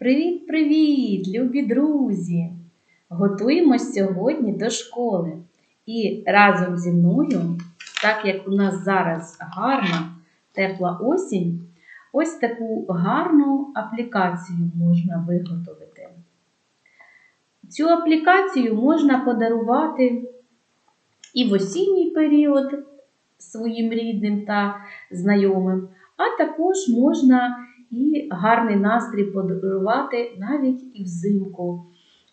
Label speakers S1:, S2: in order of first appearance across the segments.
S1: Привіт-привіт, любі друзі! Готуємось сьогодні до школи. І разом зі мною, так як у нас зараз гарна тепла осінь, ось таку гарну аплікацію можна виготовити. Цю аплікацію можна подарувати і в осінній період своїм рідним та знайомим, а також можна і гарний настрій подарувати навіть і взимку,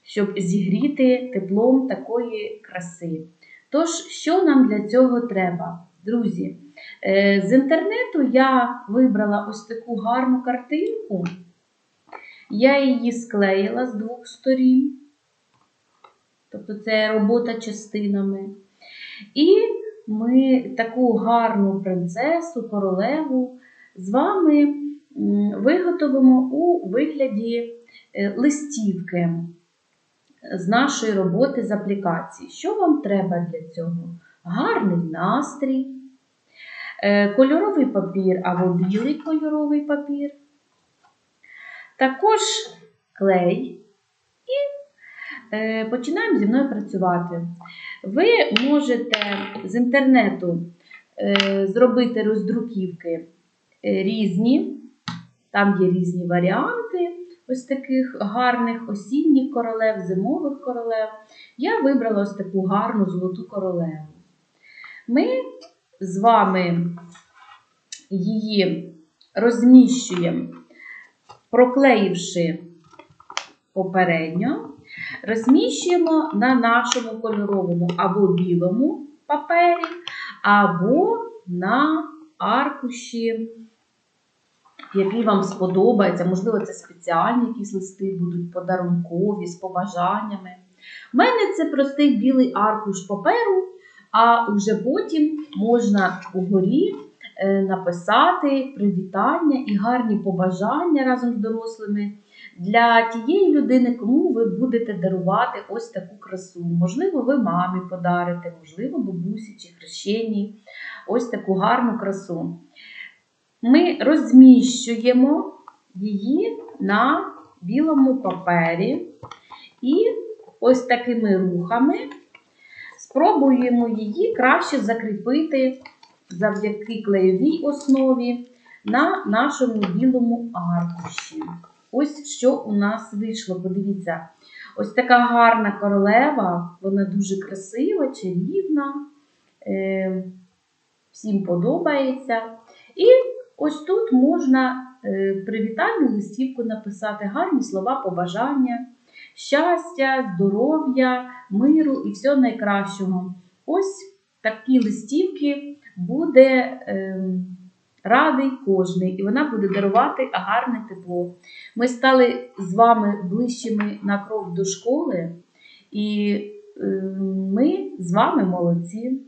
S1: щоб зігріти теплом такої краси. Тож, що нам для цього треба? Друзі, е, з інтернету я вибрала ось таку гарну картинку. Я її склеїла з двох сторін. Тобто це робота частинами. І ми таку гарну принцесу, королеву з вами виготовимо у вигляді е, листівки з нашої роботи з аплікації. Що вам треба для цього? Гарний настрій, е, кольоровий папір або білий кольоровий папір, також клей. І е, починаємо зі мною працювати. Ви можете з інтернету зробити роздруківки різні. Там є різні варіанти ось таких гарних осінніх королев, зимових королев. Я вибрала ось таку гарну золоту королеву. Ми з вами її розміщуємо, проклеївши попередньо, розміщуємо на нашому кольоровому або білому папері, або на аркуші який вам сподобається. Можливо, це спеціальні якісь листи будуть подарункові, з побажаннями. У мене це простий білий аркуш паперу, а вже потім можна угорі е, написати привітання і гарні побажання разом з дорослими. Для тієї людини, кому ви будете дарувати ось таку красу. Можливо, ви мамі подарите, можливо, бабусі чи хрещеній ось таку гарну красу ми розміщуємо її на білому папері і ось такими рухами спробуємо її краще закріпити завдяки клеєвій основі на нашому білому аркуші. Ось що у нас вийшло. Подивіться, ось така гарна королева, вона дуже красива, чарівна, е, всім подобається. І Ось тут можна е, привітальну листівку написати, гарні слова побажання, щастя, здоров'я, миру і всього найкращого. Ось такі листівки буде е, радий кожний, і вона буде дарувати гарне тепло. Ми стали з вами ближчими на крок до школи, і е, ми з вами молодці.